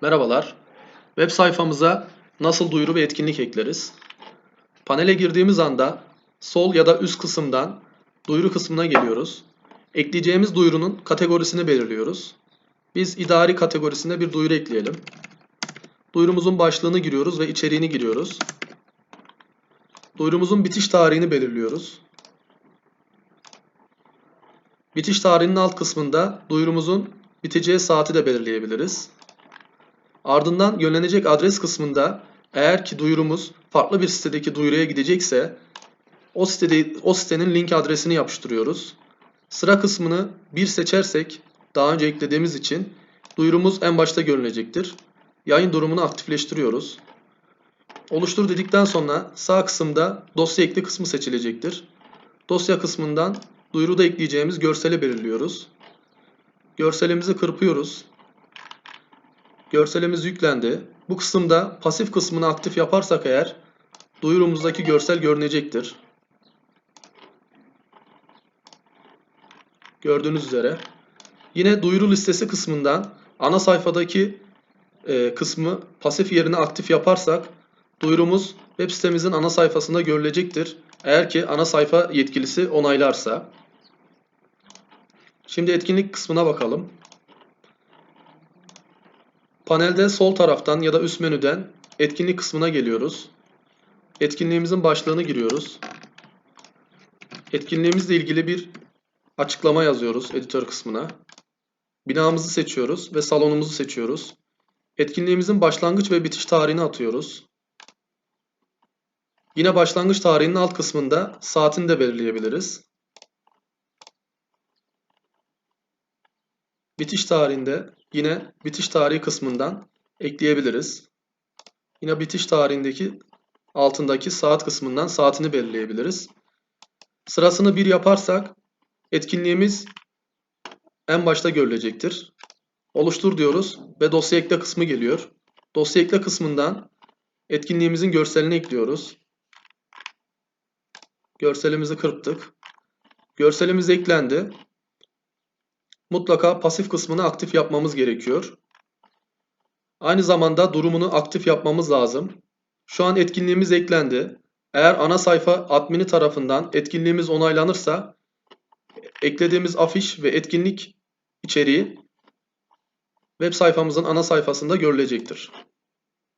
Merhabalar. Web sayfamıza nasıl duyuru ve etkinlik ekleriz? Panele girdiğimiz anda sol ya da üst kısımdan duyuru kısmına geliyoruz. Ekleyeceğimiz duyurunun kategorisini belirliyoruz. Biz idari kategorisinde bir duyuru ekleyelim. Duyurumuzun başlığını giriyoruz ve içeriğini giriyoruz. Duyurumuzun bitiş tarihini belirliyoruz. Bitiş tarihinin alt kısmında duyurumuzun biteceği saati de belirleyebiliriz. Ardından yönlenecek adres kısmında eğer ki duyurumuz farklı bir sitedeki duyuruya gidecekse o sitede o sitenin link adresini yapıştırıyoruz. Sıra kısmını bir seçersek daha önce eklediğimiz için duyurumuz en başta görünecektir. Yayın durumunu aktifleştiriyoruz. Oluştur dedikten sonra sağ kısımda dosya ekle kısmı seçilecektir. Dosya kısmından duyuruda ekleyeceğimiz görseli belirliyoruz. Görselimizi kırpıyoruz. Görselimiz yüklendi. Bu kısımda pasif kısmını aktif yaparsak eğer duyurumuzdaki görsel görünecektir. Gördüğünüz üzere. Yine duyuru listesi kısmından ana sayfadaki e, kısmı pasif yerine aktif yaparsak duyurumuz web sitemizin ana sayfasında görülecektir. Eğer ki ana sayfa yetkilisi onaylarsa. Şimdi etkinlik kısmına bakalım. Panelde sol taraftan ya da üst menüden etkinlik kısmına geliyoruz. Etkinliğimizin başlığını giriyoruz. Etkinliğimizle ilgili bir açıklama yazıyoruz editör kısmına. Binamızı seçiyoruz ve salonumuzu seçiyoruz. Etkinliğimizin başlangıç ve bitiş tarihini atıyoruz. Yine başlangıç tarihinin alt kısmında saatini de belirleyebiliriz. Bitiş tarihinde yine bitiş tarihi kısmından ekleyebiliriz. Yine bitiş tarihindeki altındaki saat kısmından saatini belirleyebiliriz. Sırasını bir yaparsak etkinliğimiz en başta görülecektir. Oluştur diyoruz ve dosya ekle kısmı geliyor. Dosya ekle kısmından etkinliğimizin görselini ekliyoruz. Görselimizi kırptık. Görselimiz eklendi. Mutlaka pasif kısmını aktif yapmamız gerekiyor. Aynı zamanda durumunu aktif yapmamız lazım. Şu an etkinliğimiz eklendi. Eğer ana sayfa admini tarafından etkinliğimiz onaylanırsa eklediğimiz afiş ve etkinlik içeriği web sayfamızın ana sayfasında görülecektir.